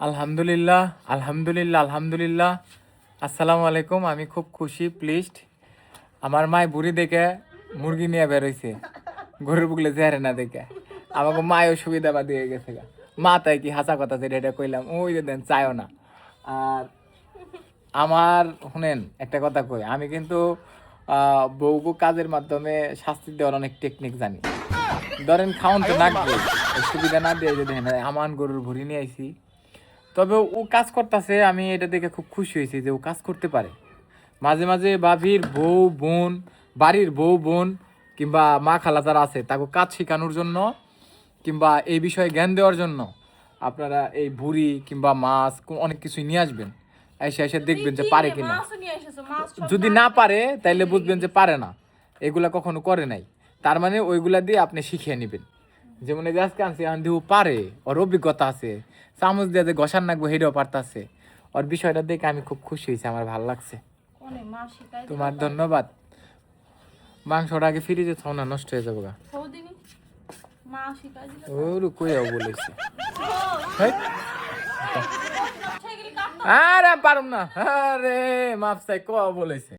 আলহামদুলিল্লাহ আলহামদুলিল্লাহ আলহামদুলিল্লাহ। আসসালামু আলাইকুম, আমি খুব খুশি প্লিজড আমার মায় বুড়ি দেখে মুরগি নিয়ে বেরোইছে গরুর বুকলে চেহারে না দেখে। আমাকে মায়ও সুবিধা বা দিয়ে গেছে মা তাই কি হাসা কথা যেটা এটা কইলাম, ওই যে দেন চাইও না। আর আমার, শুনেন, একটা কথা কই, আমি কিন্তু বউকে কাজের মাধ্যমে শাস্তি দেওয়ার অনেক টেকনিক জানি। ধরেন খাওন তো নাকবে সুবিধা না দিয়ে যদি দেখেন আমান গরুর ভরি নিয়ে আইছি। তবে ও কাজ করতেছে, আমি এটা দেখে খুব খুশি হয়েছি যে ও কাজ করতে পারে। মাঝে মাঝে বাবির বউ, বোন, বাড়ির বউ, বোন কিংবা মা খালা যারা আছে, তাকে কাজ শেখানোর জন্য কিংবা এই বিষয়ে জ্ঞান দেওয়ার জন্য আপনারা এই ভুড়ি কিংবা মাছ অনেক কিছুই নিয়ে আসবেন। এসে এসে দেখবেন যে পারে কিনা। যদি না পারে, তাইলে বুঝবেন যে পারে না। এগুলা কখনো করে নাই। তার মানে ওইগুলা দিয়ে আপনি শিখিয়ে নেবেন। যেমন এই যে আজকে আনছি এখন দিয়ে পারে ওর অভিজ্ঞতা আছে। চামচ দিয়ে যে ঘষার নাকবো হেঁটেও পারতাছে। ওর বিষয়টা দেখে আমি খুব খুশি হয়েছি আমার ভালো লাগছে। তোমার ধন্যবাদ। মাংসটা আগে ফ্রিজে থাও না নষ্ট হয়ে যাব গা। ওরু বলেছে। সেগুলি কাটতে। আরে পারুম না। আরে মাপসাই ক বলেছে?